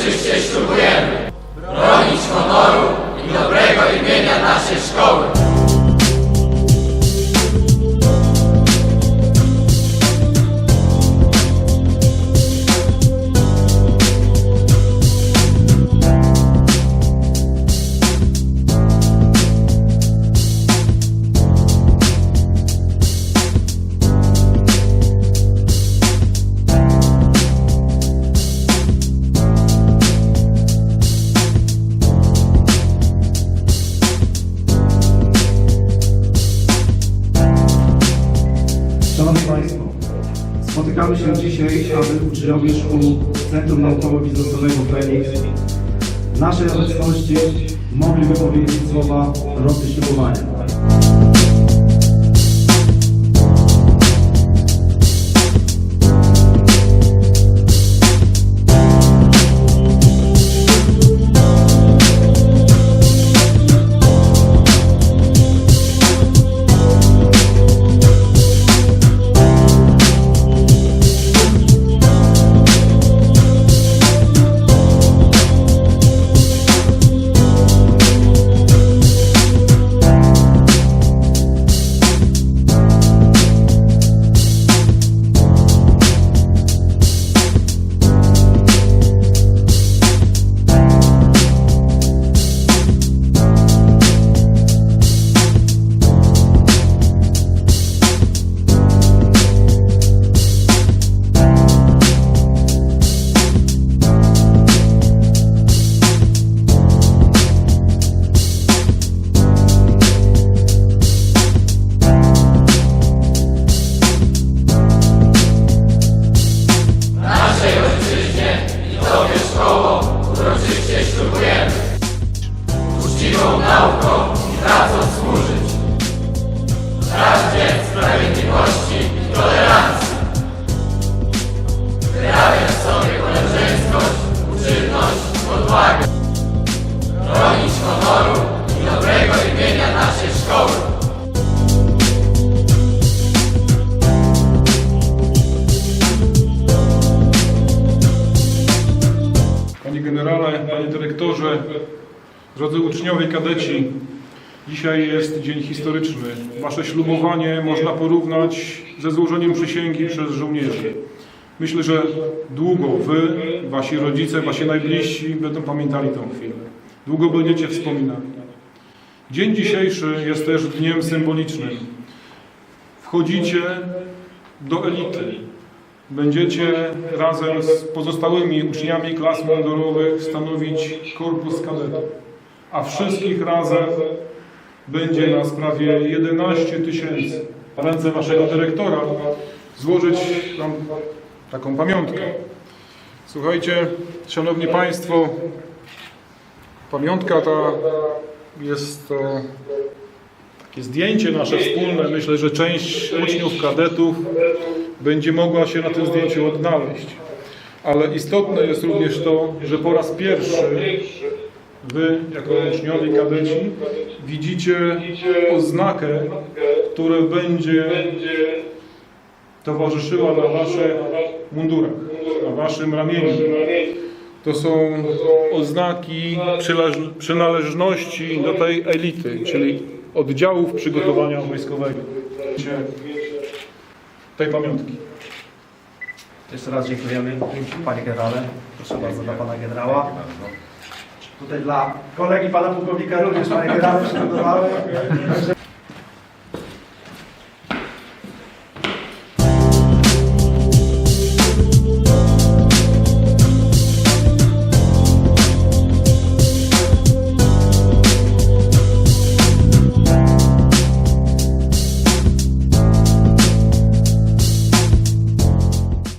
uroczyście ślubujemy bronić honoru i dobrego imienia naszej szkoły. Szanowni Państwo, spotykamy się dzisiaj, aby uczniowie szkół Centrum Naukowo-Biznesowego Feniks w naszej obecności mogli wypowiedzieć słowa roty. Dyrektorze, drodzy uczniowie, kadeci, dzisiaj jest dzień historyczny. Wasze ślubowanie można porównać ze złożeniem przysięgi przez żołnierzy. Myślę, że długo wy, wasi rodzice, wasi najbliżsi będą pamiętali tę chwilę. Długo będziecie wspominali. Dzień dzisiejszy jest też dniem symbolicznym. Wchodzicie do elity. Będziecie razem z pozostałymi uczniami klas mundurowych stanowić korpus kadetów. A wszystkich razem będzie nas prawie 11 tysięcy. Ręce waszego dyrektora złożyć wam taką pamiątkę. Słuchajcie, szanowni państwo, pamiątka ta jest to takie zdjęcie nasze wspólne. Myślę, że część uczniów, kadetów będzie mogła się na tym zdjęciu odnaleźć. Ale istotne jest również to, że po raz pierwszy Wy, jako uczniowie, kadeci, widzicie oznakę, która będzie towarzyszyła na Waszych mundurach, na Waszym ramieniu. To są oznaki przynależności do tej elity, czyli oddziałów przygotowania wojskowego. Tej pamiątki. Jeszcze raz dziękujemy Panie Generale. Proszę bardzo dla Pana Generała. Tutaj dla kolegi Pana Pułkownika również Panie Generale przygotowałem.